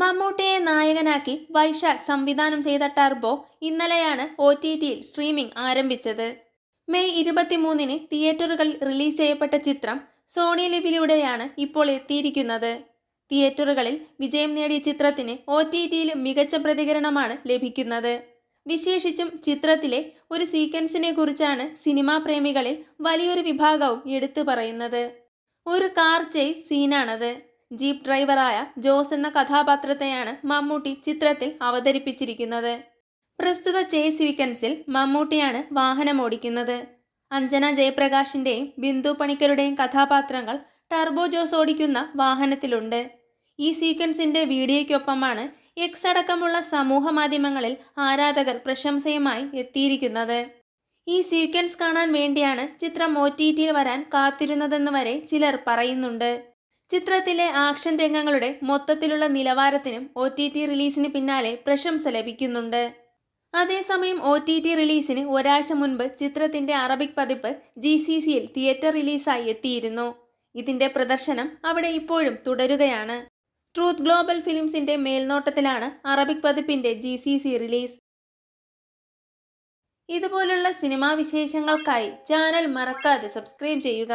മമ്മൂട്ടിയെ നായകനാക്കി വൈശാഖ് സംവിധാനം ചെയ്ത ടർബോ ഇന്നലെയാണ് ഒ ടി ടിയിൽ സ്ട്രീമിംഗ് ആരംഭിച്ചത്. മെയ് ഇരുപത്തിമൂന്നിന് തിയേറ്ററുകളിൽ റിലീസ് ചെയ്യപ്പെട്ട ചിത്രം സോണി ലിവിലൂടെയാണ് ഇപ്പോൾ എത്തിയിരിക്കുന്നത്. തിയേറ്ററുകളിൽ വിജയം നേടിയ ചിത്രത്തിന് ഒ ടി ടിയിൽ മികച്ച പ്രതികരണമാണ് ലഭിക്കുന്നത്. വിശേഷിച്ചും ചിത്രത്തിലെ ഒരു സീക്വൻസിനെ കുറിച്ചാണ് സിനിമാ പ്രേമികളിൽ വലിയൊരു വിഭാഗവും എടുത്തു പറയുന്നത്. ഒരു കാർ ചേസ് സീനാണത്. ജീപ്പ് ഡ്രൈവറായ ജോസ് എന്ന കഥാപാത്രത്തെയാണ് മമ്മൂട്ടി ചിത്രത്തിൽ അവതരിപ്പിച്ചിരിക്കുന്നത്. പ്രസ്തുത ചേസ് സീക്വൻസിൽ മമ്മൂട്ടിയാണ് വാഹനം ഓടിക്കുന്നത്. അഞ്ജന ജയപ്രകാശിന്റെയും ബിന്ദു പണിക്കരുടെയും കഥാപാത്രങ്ങൾ ടർബോ ജോസ് ഓടിക്കുന്ന വാഹനത്തിലുണ്ട്. ഈ സീക്വൻസിന്റെ വീഡിയോയ്ക്കൊപ്പമാണ് എക്സ് അടക്കമുള്ള സമൂഹ മാധ്യമങ്ങളിൽ ആരാധകർ പ്രശംസയുമായി എത്തിയിരിക്കുന്നത്. ഈ സീക്വൻസ് കാണാൻ വേണ്ടിയാണ് ചിത്രം ഒ ടി ടിയിൽ വരാൻ കാത്തിരുന്നതെന്ന് വരെ ചിലർ പറയുന്നുണ്ട്. ചിത്രത്തിലെ ആക്ഷൻ രംഗങ്ങളുടെ മൊത്തത്തിലുള്ള നിലവാരത്തിനും ഒ ടി ടി റിലീസിന് പിന്നാലെ പ്രശംസ ലഭിക്കുന്നുണ്ട്. അതേസമയം ഒ ടി ടി റിലീസിന് ഒരാഴ്ച മുൻപ് ചിത്രത്തിന്റെ അറബിക് പതിപ്പ് ജി സി സിയിൽ തിയേറ്റർ റിലീസായി എത്തിയിരുന്നു. ഇതിന്റെ പ്രദർശനം അവിടെ ഇപ്പോഴും തുടരുകയാണ്. ട്രൂത്ത് ഗ്ലോബൽ ഫിലിംസിന്റെ മേൽനോട്ടത്തിലാണ് അറബിക് പതിപ്പിന്റെ ജി സി സി റിലീസ്. ഇതുപോലുള്ള സിനിമാ വിശേഷങ്ങൾക്കായി ചാനൽ മറക്കാതെ സബ്സ്ക്രൈബ് ചെയ്യുക.